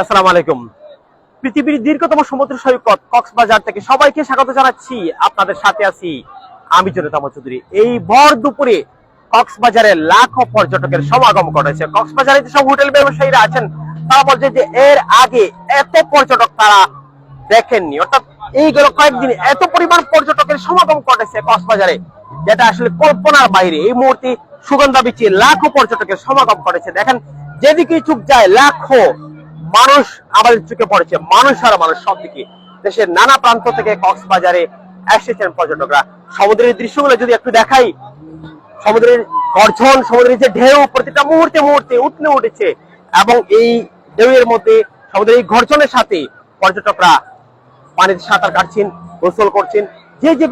আসসালামু আলাইকুম। পৃথিবীর দীর্ঘতম সমুদ্র সৈকত কক্সবাজার থেকে সবাইকে স্বাগত জানাচ্ছি। আপনাদের সাথে আছি আমি জনতা চৌধুরী। এই ভর দুপুরে কক্সবাজারে লাখো পর্যটকের সমাগম ঘটেছে। কক্সবাজারে যেসব হোটেল ব্যবসায়ীরা আছেন, তারা বলছে যে এর আগে এত পর্যটক তারা দেখেননি। অর্থাৎ এই গেল কয়েকদিন এত পরিমাণ পর্যটকের সমাগম ঘটেছে কক্সবাজারে, যেটা আসলে কল্পনার বাইরে। এই মুহূর্তে সুগন্ধা বিচে লাখো পর্যটকের সমাগম ঘটেছে। দেখেন যেদিকে চুপ যায়, লাখো মানুষ আমাদের চোখে পড়েছে। মানুষ আর মানুষ সব দিকে। দেশের নানা প্রান্ত থেকে কক্সবাজারে এসেছেন পর্যটকরা। সমুদ্রের দৃশ্যগুলো যদি একটু দেখাই, সমুদ্রের গর্জন, সমুদ্রের যে ঢেউ, প্রতিটা মুহূর্তে মুহূর্তে উঠলে উঠেছে এবং এই ঢেউয়ের মধ্যে সমুদ্রের এই গর্জনের সাথে পর্যটকরা পানিতে সাঁতার কাটছেন, গোসল করছেন, যে যে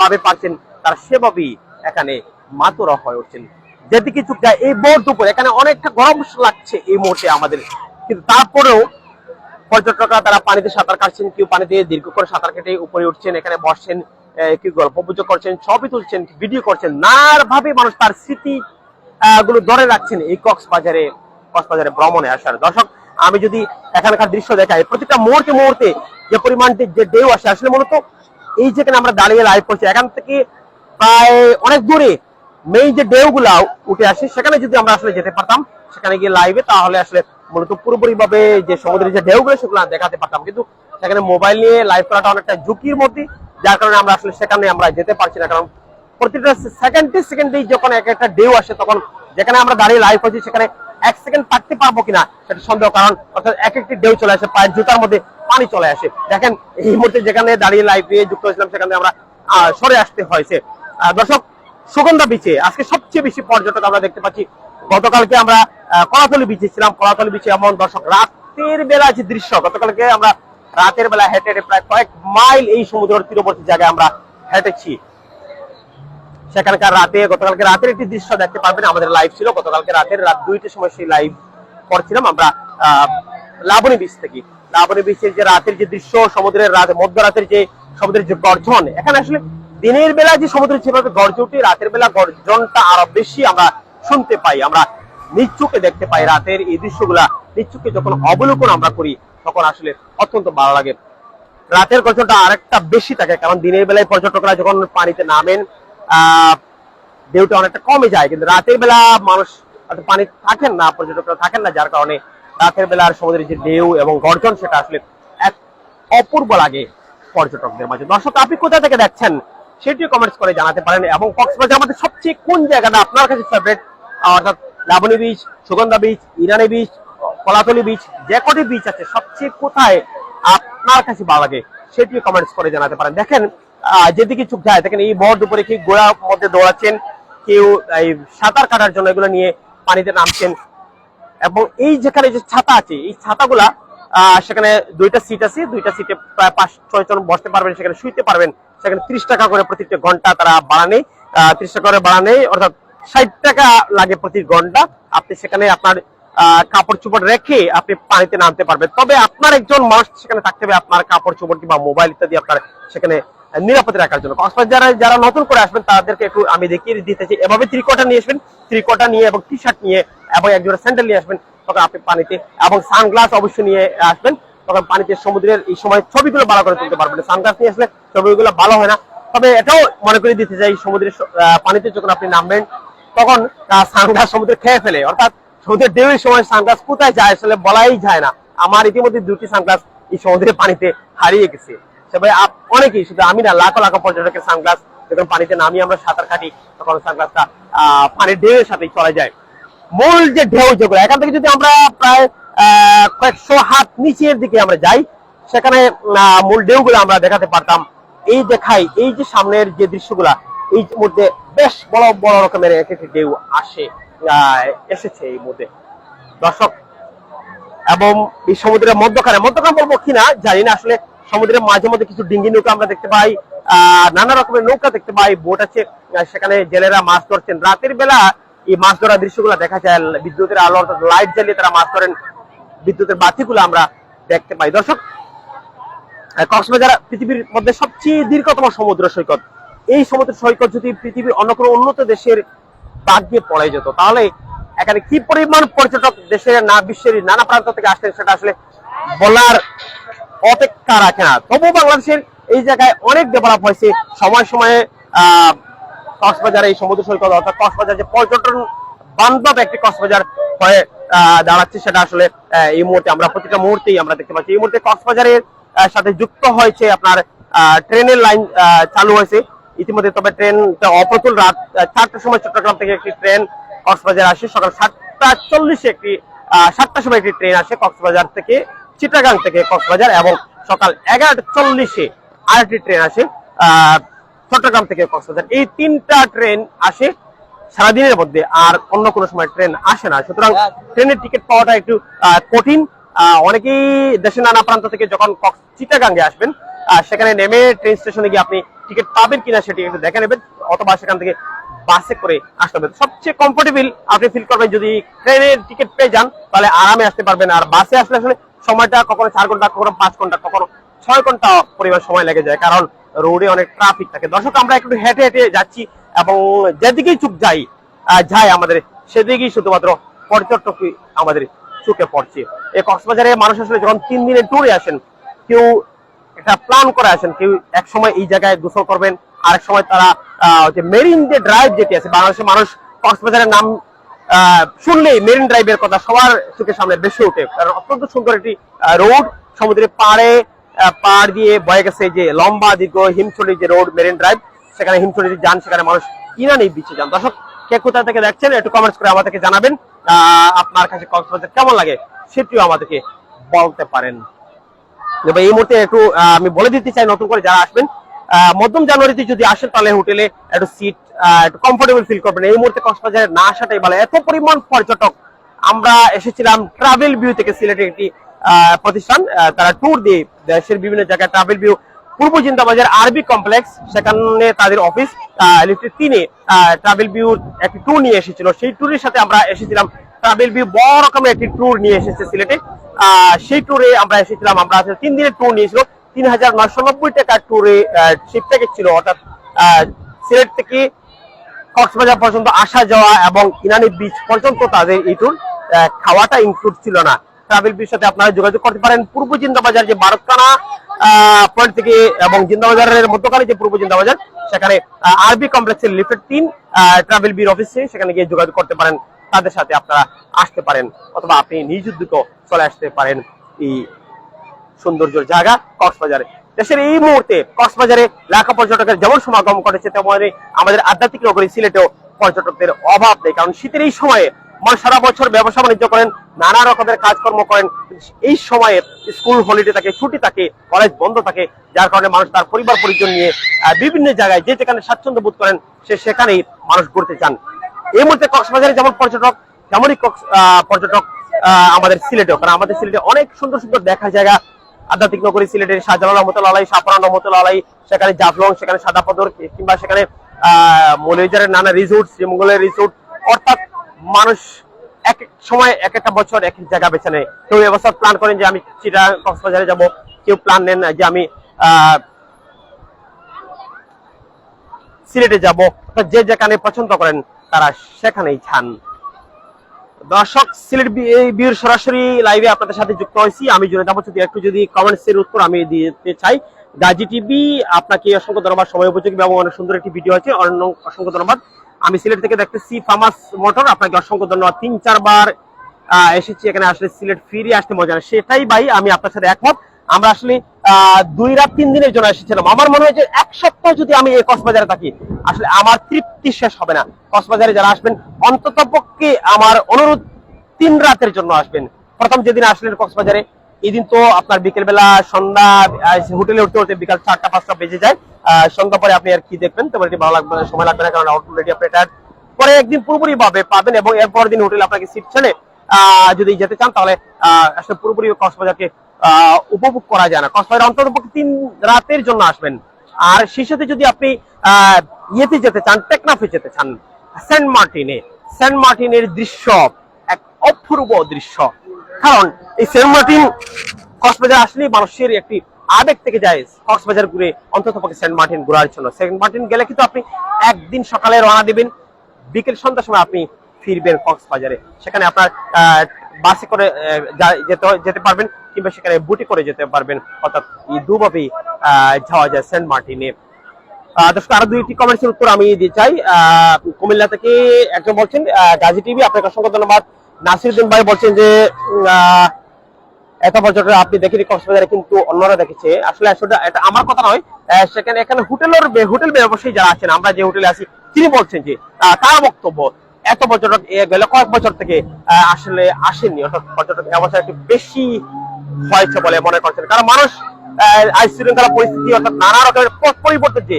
ভাবে পারছেন, তার সেভাবেই এখানে মাতুরা হয়ে উঠছেন। যেদিকে চুপ যায়, এই বোর দুপুর, এখানে অনেকটা গরম লাগছে এই মুহূর্তে আমাদের কিন্তু তারপরেও পর্যটকরা তারা পানিতে সাঁতার কাটছেন, কেউ পানিতে দীর্ঘ করে সাঁতার কেটে উপরে উঠছেন, এখানে বসছেন কেউ গল্প গুজব করছেন, ছবি তুলছেন, ভিডিও করছেন নার ভাবে মানুষ তার স্মৃতি গুলো ধরে রাখছেন এই কক্সবাজারে কক্সবাজারে ভ্রমণে আসার। দর্শক, আমি যদি এখানকার দৃশ্য দেখাই, প্রতিটা মুহূর্তে মুহূর্তে যে পরিমাণ যে ঢেউ আসে, আসলে মূলত এই যেখানে আমরা দাঁড়িয়ে লাইভ করছি, এখান থেকে প্রায় অনেক দূরে মেইন যে ঢেউ গুলা উঠে আসে, সেখানে যদি আমরা আসলে যেতে পারতাম, সেখানে গিয়ে লাইভে তাহলে আসলে মূলত পুরোপুরি ভাবে যে সমুদ্রের যে ঢেউ গুলো সেগুলো দেখাতে পারতাম। কিন্তু সেখানে মোবাইল নিয়ে লাইভ করাটা অনেকটা ঝুঁকির মধ্যে, যার কারণে আমরা আসলে সেখানে আমরা যেতে পারছি না। কারণ প্রতিটা সেকেন্ডে সেকেন্ডেই যখন এক একটা ঢেউ আসে, তখন যেখানে আমরা দাঁড়িয়ে লাইভ করছি, সেখানে এক সেকেন্ড থাকতে পারব কিনা, সেটা সন্দেহ। কারণ অর্থাৎ এক একটি ঢেউ চলে আসে, পায়ের জুতার মধ্যে পানি চলে আসে। দেখেন, এই মুহূর্তে যেখানে দাঁড়িয়ে লাইভ নিয়ে যুক্ত হয়েছিলাম, সেখানে আমরা সরে আসতে হয়েছে। দর্শক, সুগন্ধা বিচে আজকে সবচেয়ে বেশি পর্যটক আমরা দেখতে পাচ্ছি গতকালকে আমরা কলাতলি বিচে ছিলাম। কলাতলি বিচে এমন দর্শক, রাতের বেলা যে দৃশ্য, গতকালকে আমরা রাতের বেলা হেঁটে হেঁটে প্রায় কয়েক মাইল এই সমুদ্রের তীরবর্তী জায়গায় আমরা হেঁটেছি। সেখানকার রাতে, গতকালকে রাতের একটি দৃশ্য দেখতে পারবেন, আমাদের লাইভ ছিল। গতকালকে রাতের রাত দুইটার সময় সেই লাইভ করছিলাম আমরা লাবণী বিচ থেকে। লাবণী বিচের যে রাতের যে দৃশ্য, সমুদ্রের রাত, মধ্যরাতের যে সমুদ্রের যে গর্জন, এখানে আসলে দিনের বেলা যে সমুদ্রের যেভাবে গর্জ উঠে রাতের বেলা গর্জনটা আরও বেশি আমরা শুনতে পাই, আমরা নিচুকে দেখতে পাই রাতের এই দৃশ্যগুলা। নিচুকে যখন অবলোকন আমরা করি, তখন আসলে অত্যন্ত ভালো লাগে। রাতের গর্জনটা আরেকটা বেশি থাকে, কারণ দিনের বেলায় পর্যটকরা যখন পানিতে নামেন ঢেউটা অনেকটা কমে যায়, কিন্তু রাতের বেলা মানুষ পানি থাকেন না, পর্যটকরা থাকেন না, যার কারণে রাতের বেলার সমুদ্রের যে ঢেউ এবং গর্জন, সেটা আসলে এক অপূর্ব লাগে পর্যটকদের মাঝে। দর্শক, আপনি কোথা থেকে দেখছেন? সেটিও কমেন্টস করে জানাতে পারেন এবং কক্সবাজার আমাদের সবচেয়ে কোন জায়গাটা আপনার কাছে ফেভারিট অর্থাৎ Laboni beach Sugandha beach Irani beach Kolatoli beach যে কটি বিচ আছে, সবচেয়ে কোথায় আপনার কাছে ভালো লাগে, সেটিও কমেন্টস করে জানাতে পারেন। দেখেন যেদিকে চোখ যায়, দেখেন এই ভর দুপুরে কি গোড়ার মধ্যে দৌড়াচ্ছেন, কেউ এই সাঁতার কাটার জন্য এগুলো নিয়ে পানিতে নামছেন, এবং এই যেখানে যে ছাতা আছে, এই ছাতাগুলা সেখানে দুইটা সিট আছে, দুইটা সিটে প্রায় পাঁচ, ছয় জন বসতে পারবেন, সেখানে শুইতে পারবেন, সেখানে ত্রিশ টাকা করে প্রতিটা ঘণ্টা তারা বাড়ানে ত্রিশ টাকা করে বাড়ানে, অর্থাৎ ষাট টাকা লাগে প্রতি ঘণ্টা। আপনি সেখানে আপনার কাপড় চোপড় রেখে আপনি পানিতে নামতে পারবেন। তবে আপনার একজন মানুষ সেখানে থাকতে হবে, আপনার কাপড় চোপড় কিংবা মোবাইল ইত্যাদি আপনার সেখানে নিরাপদে রাখার জন্য। কক্সবাজার যারা যারা নতুন করে আসবেন, তাদেরকে একটু আমি দেখিয়ে দিতেছি। এভাবে ত্রিকোটা নিয়ে আসবেন ত্রিকোটা নিয়ে এবং টি শার্ট নিয়ে এবং একজোড়া স্যান্ডেল নিয়ে আসবেন, তখন আপনি পানিতে এবং সানগ্লাস অবশ্যই নিয়ে আসবেন। তখন পানিতে সমুদ্রের এই সময় ছবিগুলো ভালো করে তুলতে পারবেন। সানগ্লাস নিয়ে আসলে ছবিগুলো ভালো হয় না। তবে এটাও মনে করে দিতে চাই, সমুদ্রের পানিতে যখন আপনি নামবেন তখন সানগ্লাস সমুদ্রে খেয়ে ফেলে। অর্থাৎ সমুদ্রের ঢেউয়ের সময় সানগ্লাস কোথায় যায় আসলে বলাই যায় না। আমার ইতিমধ্যে দুটি সানগ্লাস এই সমুদ্রের পানিতে হারিয়ে গেছে। আপ- অনেকেই শুধু আমি না লাখো লাখো পর্যটকের সানগ্লাস যখন পানিতে নামিয়ে আমরা সাঁতার কাটি তখন সানগ্লাসটা আহ, পানির ঢেউয়ের সাথেই চলে যায়। মূল যে ঢেউ যেগুলো এখান থেকে যদি আমরা প্রায় আহ, কয়েকশো হাত নিচের দিকে আমরা যাই সেখানে মূল ঢেউগুলো আমরা দেখাতে পারতাম। এই দেখাই এই যে সামনের যে দৃশ্যগুলা এই মধ্যে বেশ বড় বড় রকমের এক একটি ঢেউ আসে এসেছে এই মধ্যে দর্শক, এবং এই সমুদ্রের মধ্যখানে মধ্যখানে বলব কিনা, জানি না, আসলে সমুদ্রের মাঝে মধ্যে কিছু ডিঙ্গি নৌকা আমরা দেখতে পাই নানা রকমের নৌকা দেখতে পাই, বোট আছে সেখানে জেলেরা মাছ ধরছেন। রাতের বেলা এই মাছ ধরার দৃশ্যগুলো দেখা যায়, বিদ্যুতের আলো, অর্থাৎ লাইট জ্বালিয়ে তারা মাছ ধরেন, বিদ্যুতের বাতিগুলো আমরা দেখতে পাই। দর্শক কক্সবাজার পৃথিবীর মধ্যে সবচেয়ে দীর্ঘতম সমুদ্র সৈকত। এই সমুদ্র সৈকত যদি পৃথিবীর অন্য কোনো উন্নত দেশের বাদ দিয়ে পড়ে যেত, তাহলে এখানে কি পরিমাণ পর্যটক দেশের না বিশ্বের নানা প্রান্ত থেকে আসছেন সেটা আসলে বলার অপেক্ষা রাখে না তবু বাংলাদেশের এই জায়গায় অনেক ডেভেলপ হয়েছে। সময় সময়ে কক্সবাজার এই সমুদ্র সৈকত অর্থাৎ কক্সবাজার যে পর্যটন বান্ধব একটি কক্সবাজার হয়ে দাঁড়াচ্ছে সেটা আসলে এই মুহূর্তে আমরা প্রতিটা মুহূর্তেই আমরা দেখতে পাচ্ছি। এই মুহূর্তে কক্সবাজারের সাথে যুক্ত হয়েছে আপনার ট্রেনের লাইন চালু হয়েছে। ইতিমধ্যে তবে ট্রেনটা অপ্রতুল রাত চারটার সময় চট্টগ্রাম থেকে একটি ট্রেন কক্সবাজার আসে। সকাল সাতটা চল্লিশে একটি সাতটার সময় একটি ট্রেন আসে কক্সবাজার থেকে, চিটাগাং থেকে কক্সবাজার এবং সকাল এগারোটা চল্লিশে আরেকটি ট্রেন আসে চট্টগ্রাম থেকে কক্সবাজার। এই তিনটা ট্রেন আসে সারাদিনের মধ্যে, আর অন্য কোনো সময় ট্রেন আসে না। সুতরাং ট্রেনের টিকিট পাওয়াটা একটু কঠিন। অনেকেই দেশের নানা প্রান্ত থেকে যখন চিটাগাঙ্গে আসবেন সেখানে নেমে ট্রেন স্টেশনে গিয়ে আপনি টিকিট পাবেন কিনা সেটি একটু দেখে নেবেন, অথবা সেখান থেকে বাসে করে আসতে হবে। সবচেয়ে কমফোর্টেবল আপনি ফিল করবেন যদি ট্রেনের টিকিট পেয়ে যান, তাহলে আরামে আসতে পারবেন। আর বাসে আসলে আসলে সময়টা কখনো চার ঘণ্টা, কখনো পাঁচ ঘণ্টা, কখনো ছয় ঘণ্টা পরিমাণ সময় লেগে যায়, কারণ রোডে অনেক ট্রাফিক থাকে। দর্শক, আমরা একটু হেঁটে হেঁটে যাচ্ছি এবং যেদিকেই চুপ যাই যায় আমাদের, সেদিকেই শুধুমাত্র পর্যটকই আমাদের চোখে পড়ছে। এই কক্সবাজারে মানুষ আসলে যখন তিন দিনের ট্যুরে আসেন, কেউ একটা প্ল্যান করে আসেন। কেউ এক সময় এই জায়গায় গোসল করবেন, আরেক সময় তারা যে মেরিন যে ড্রাইভ যেটি আছে, বাংলাদেশের মানুষ কক্সবাজারের নাম শুনলেই মেরিন ড্রাইভের কথা সবার চোখের সামনে বেশি ওঠে। কারণ অত্যন্ত সুন্দর একটি রোড সমুদ্রের পাড়ে পাড় দিয়ে বয়ে গেছে যে লম্বা, দীর্ঘ হিমছড়ি যে রোড মেরিন ড্রাইভ সেখানে হিমছড়ি যান, সেখানে মানুষ ইরানি বিচে যান। দর্শক, কে কোথা থেকে দেখছেন, একটু কমেন্টস করে আমাদেরকে জানাবেন। আপনার কাছে কক্সবাজার কেমন লাগে, সেটিও আমাদেরকে বলতে পারেন। এই মুহূর্তে একটু আমি বলে দিতে চাই নতুন করে যারা আসবেন মধ্যম জানুয়ারিতে যদি আসেন তাহলে হোটেলে একটু সিট একটু কমফোর্টেবল ফিল করবেন। এই মুহূর্তে কক্সবাজারে না আসাটাই ভালো। এত পরিমাণ পর্যটক। আমরা এসেছিলাম ট্রাভেল ভিউ থেকে সিলেটের একটি প্রতিষ্ঠান। তারা ট্যুর দিয়ে দেশের বিভিন্ন জায়গায় ট্রাভেল ভিউ পূর্ব চিন্তাবাজার আরবি কমপ্লেক্স সেখানে তাদের অফিস লিফটের তিনে ট্রাভেল ভিউ একটি ট্যুর নিয়ে এসেছিল। সেই ট্যুরের সাথে আমরা এসেছিলাম ট্রাভেল ভিউ বড় রকমের একটি ট্যুর নিয়ে এসেছে সিলেটে। সেই ট্যুরে আমরা এসেছিলাম, আমরা আসলে তিন দিনের ট্যুর নিয়েছিল। তিন হাজার নয়শো নব্বই টাকার ট্যুরে ছিল। অর্থাৎ সিলেট থেকে কক্সবাজার পর্যন্ত আসা যাওয়া এবং ইনানি বিচ পর্যন্ত তাদের এই ট্যুর খাওয়াটা ইনক্লুড ছিল না। ট্রাভেল বিচ সাথে আপনারা যোগাযোগ করতে পারেন। পূর্ব জিন্দাবাজার যে বারকানা পয়েন্ট থেকে এবং জিন্দাবাজারের মধ্যখানে যে পূর্ব জিন্দাবাজার, সেখানে আরবি কমপ্লেক্সের লিফটের তিন ট্রাভেল বির অফিসে সেখানে গিয়ে যোগাযোগ করতে পারেন। তাদের সাথে আপনারা আসতে পারেন অথবা আপনি নিজ উদ্যোগও চলে আসতে পারেন এই সৌন্দর্যের জায়গা কক্সবাজারে। দেশের এই মুহূর্তে কক্সবাজারে লাখো পর্যটকের যেমন সমাগম ঘটেছে, তেমনি আমাদের আধ্যাত্মিক নগরী সিলেটেও পর্যটকদের অভাব নেই, কারণ শীতের এই সময়ে মানুষ সারা বছর ব্যবসা বাণিজ্য করেন, নানা রকমের কাজকর্ম করেন। এই সময়ে স্কুল, হলিডে থাকে, ছুটি থাকে, কলেজ বন্ধ থাকে, যার কারণে মানুষ তার পরিবার পরিজন নিয়ে বিভিন্ন জায়গায় যে যেখানে স্বাচ্ছন্দ্য বোধ করেন, সে সেখানেই মানুষ ঘুরতে চান এই মুহূর্তে কক্সবাজারে যেমন পর্যটক, তেমনই পর্যটক আমাদের সিলেটেও। কারণ আমাদের সিলেটে অনেক সুন্দর সুন্দর দেখার জায়গা। আধ্যাত্মিক নগরী সিলেটের শাহজালাল রহমতুল্লাহ আলাই সাপরা রহমতুল্লাহ আলাই, সেখানে জাফলং, সেখানে সাদাপদর কিংবা সেখানে, আহ নানা রিসোর্ট শ্রীমঙ্গলের রিসোর্ট অর্থাৎ মানুষ এক এক সময়, এক একটা বছর এক এক জায়গা বেছে নেয়। কেউ এবছর প্ল্যান করেন যে আমি চিটা কক্সবাজারে যাব। কেউ প্ল্যান নেন যে আমি সিলেটে যাব। যে যেখানে পছন্দ করেন তারা সেখানেই যান দর্শক, সিলেট বিয়ের সরাসরি লাইভে আপনাদের সাথে যুক্ত হয়েছি। আমি জুনেদ আহমদ একটু যদি কমেন্টস এর উত্তর আমি দিতে চাই, গাজী টিভি, আপনাকে অসংখ্য ধন্যবাদ। সময় উপযোগী এবং অনেক সুন্দর একটি ভিডিও আছে। অসংখ্য ধন্যবাদ। আমি সিলেট থেকে দেখতেছি ফার্মাস মোটর। আপনাকে অসংখ্য ধন্যবাদ। তিন, চারবার এসেছি এখানে আসলে সিলেট, ফিরে আসতে মজা সেটাই ভাই, আমি আপনার সাথে একমত। আমরা আসলে দুই রাত তিন দিনের জন্য এসেছিলাম। আমার মনে হয় যে এক সপ্তাহ যদি আমি এই কক্সবাজারে থাকি আসলে আমার তৃপ্তি শেষ হবে না। কক্সবাজারে যারা আসবেন অন্তত পক্ষে আমার অনুরোধ তিন রাতের জন্য আসবেন। প্রথম যেদিন আসলেন কক্সবাজারে এই দিন তো আপনার বিকেল বেলা সন্ধ্যা হোটেলে উঠতে উঠতে বিকাল চারটা পাঁচটা বেজে যায়। সন্ধ্যা পরে আপনি আর কি দেখবেন? তেমন একটি ভালো লাগবে না, সময় লাগবে না কারণ অলরেডি আপনি। পরে একদিন পুরোপুরি ভাবে পাবেন এবং এরপর দিন হোটেলে আপনাকে সিট ছেড়ে যদি যেতে চান, তাহলে আসলে পুরোপুরি কক্সবাজারকে উপভোগ করা যায় না। কক্সবাজার অন্তত পক্ষে তিন রাতের জন্য আসবেন। আর সেই সাথে যদি আপনি ইয়েতে যেতে চান, টেকনাফে যেতে চান, সেন্ট মার্টিনে, সেন্ট মার্টিনের দৃশ্য এক অপূর্ব দৃশ্য। কারণ এই সেন্ট মার্টিন কক্সবাজার আসলেই মানুষের একটি আবেগ থেকে যায়। কক্সবাজার ঘুরে অন্তত পক্ষে সেন্ট মার্টিন ঘোরার জন্য। সেন্ট মার্টিন গেলে কিন্তু আপনি একদিন সকালে রওনা দিবেন। বিকেল সন্ধ্যার সময় আপনি ফিরবেন কক্সবাজারে। সেখানে আপনার বাসে করে যেতে যেতে পারবেন, কিংবা সেখানে বুটি করে যেতে পারবেন। অর্থাৎ দুভাবেই যাওয়া যায় সেন্ট মার্টিনে। দর্শক, আরও দুইটি কমেন্টসের উত্তর আমি দিতে চাই। কুমিল্লা থেকে একজন বলছেন গাজী টিভি, আপনাকে অসংখ্য ধন্যবাদ। নাসিরুদ্দিন ভাই বলছেন যে এত পর্যটক আপনি দেখেনি কক্সবাজারে কিন্তু অন্যরা দেখেছে। আসলে এটা আমার কথা নয় সেখানে, এখানে হোটেলের হোটেল ব্যবসায়ী যারা আছেন, আমরা যে হোটেলে আছি, তিনি বলছেন যে তার বক্তব্য এত পর্যটক গেল কয়েক বছর থেকে আসলে আসেননি। অর্থাৎ পর্যটক এবছর একটু বেশি হয়েছে বলে মনে করছেন। কারণ মানুষ আইন শৃঙ্খলা পরিস্থিতি অর্থাৎ নানা রকমের পথ পরিবর্তন যে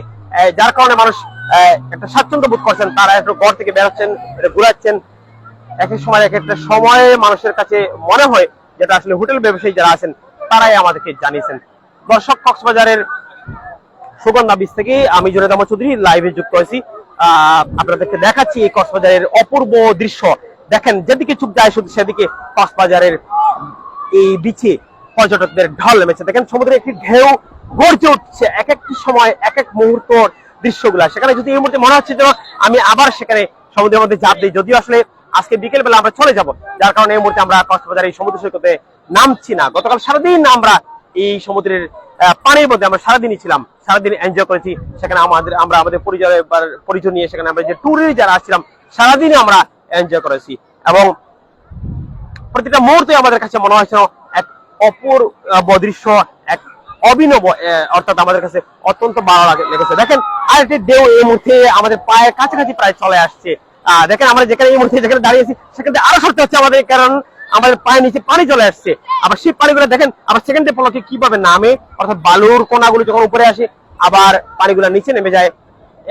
যার কারণে মানুষ একটা স্বাচ্ছন্দ্য বোধ করছেন। তারা একটু ঘর থেকে বেরোচ্ছেন ঘুরাচ্ছেন। এক এক সময়, এক একটা সময়ে মানুষের কাছে মনে হয় যেটা আসলে হোটেল ব্যবসায়ী যারা আছেন, তারাই আমাদেরকে জানিয়েছেন। দর্শক কক্সবাজারের সুগন্ধা বীজ থেকে আমি জোরেদামা চৌধুরী লাইভে যুক্ত হয়েছি। আপনাদেরকে দেখাচ্ছি এই কক্সবাজারের অপূর্ব দৃশ্য। দেখেন, যেদিকে চুপ যায় শুধু সেদিকে কক্সবাজারের এই বিচে পর্যটকদের ঢল নেমেছে। দেখেন, সমুদ্রে একটি ঢেউ গর্জে উঠছে। এক একটি সময়, এক এক মুহূর্ত দৃশ্যগুলা। সেখানে যদি এই মুহূর্তে মনে হচ্ছে যেন আমি আবার সেখানে সমুদ্রের মধ্যে ঝাঁপ দিই, যদিও আসলে আজকে বিকেল বেলা আমরা চলে যাব, যার কারণে এই মুহূর্তে আমরা কক্সবাজার এই সমুদ্র সৈকতে নামছি না। গতকাল সারাদিন আমরা এই সমুদ্রের পানির মধ্যে আমরা সারাদিনই ছিলাম সারাদিন এনজয় করেছি। সেখানে আমাদের আমরা আমাদের পরিচয় পরিচয় নিয়ে সেখানে আমরা যে ট্যুরে যারা আসছিলাম সারাদিনই আমরা এনজয় করেছি। এবং প্রতিটা মুহূর্তে আমাদের কাছে মনে হয়েছিল এক অপূর্ব দৃশ্য এক অভিনব অর্থাৎ আমাদের কাছে অত্যন্ত ভালো লাগে- লেগেছে। দেখেন আর একটি ঢেউ এই মুহূর্তে আমাদের পায়ের কাছাকাছি প্রায় চলে আসছে। আহ, দেখেন আমরা যেখানে এই মুহূর্তে যেখানে দাঁড়িয়েছি সেখানে আরও সরতে হচ্ছে আমাদের কারণ আমাদের পায়ের নিচে পানি চলে আসছে। আবার সেই পানিগুলো দেখেন, আবার সেকেন্ডে পলকে কীভাবে নামে, অর্থাৎ বালুর কোনাগুলো যখন উপরে আসে, আবার পানিগুলো নিচে নেমে যায়।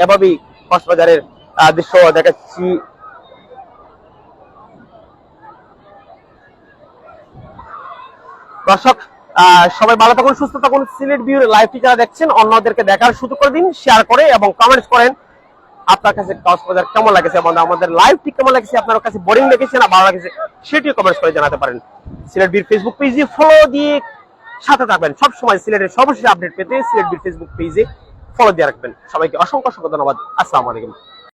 এভাবেই কক্সবাজারের দৃশ্য দেখাচ্ছি। দর্শক সবাই ভালো থাকুন, সুস্থ থাকুন। সিলেট ভিউর লাইভটি যারা দেখছেন, অন্যদেরকে দেখার সুযোগ করে দিন শেয়ার করে এবং কমেন্টস করেন। আপনার কাছে কক্সবাজার কেমন লাগেছে এবং আমাদের লাইভটি কেমন লাগেছে, আপনার কাছে বোরিং লেগেছে না ভালো লাগেছে, সেটিও কমেন্টস করে জানাতে পারেন। সিলেট বির ফেসবুক পেজে ফলো দিয়ে সাথে থাকবেন। সবসময় সিলেটের সর্বশেষ আপডেট পেতে সিলেট বির ফেসবুক পেজে ফলো দিয়ে রাখবেন। সবাইকে অসংখ্য অসংখ্য ধন্যবাদ। আসসালামু আলাইকুম।